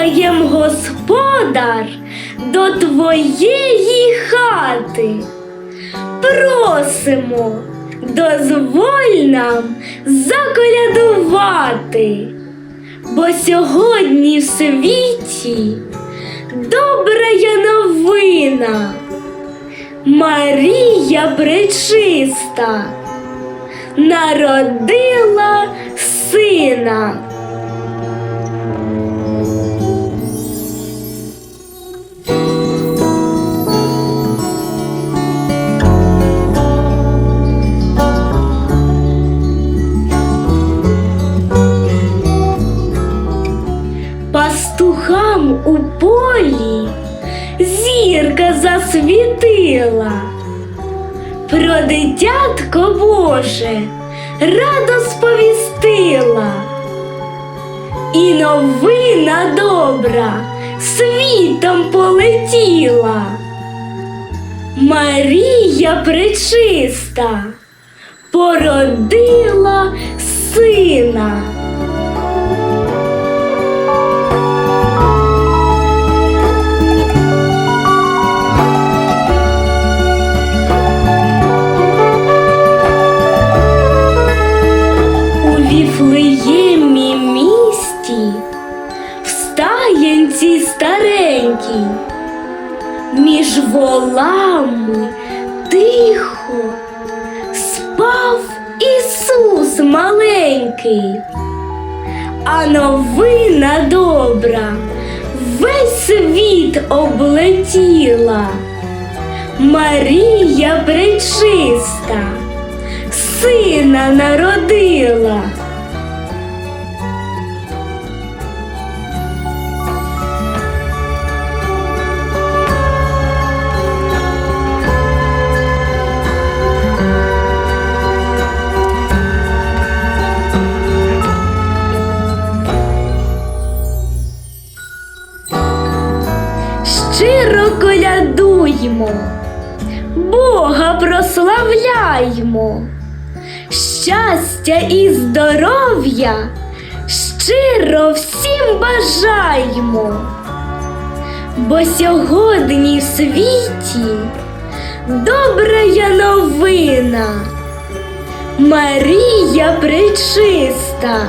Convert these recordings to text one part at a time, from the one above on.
даєм господар до твоєї хати. Просимо, дозволь нам заколядувати, бо сьогодні в світі добра є новина. Марія пречиста народила сина. Зірка засвітила. Про дитятко Боже радо сповістила. І новина добра світом полетіла. Марія пречиста породила сина. Стаєнці старенькій, між волами тихо спав Ісус маленький, а новина добра весь світ облетіла. Марія пречиста сина народила. Щиро Бога прославляймо, щастя і здоров'я щиро всім бажаємо, бо сьогодні в світі добрая новина, Марія пречиста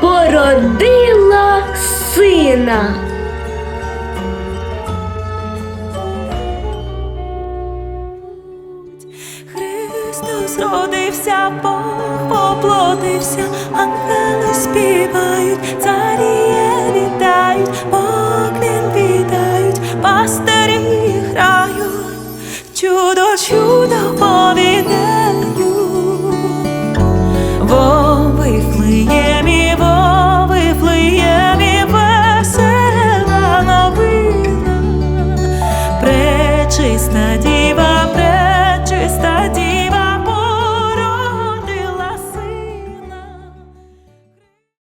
породила сина. народився, ангели співають, царі вітають, поклін вітають, пастирі грають, чудо, чудо повіде.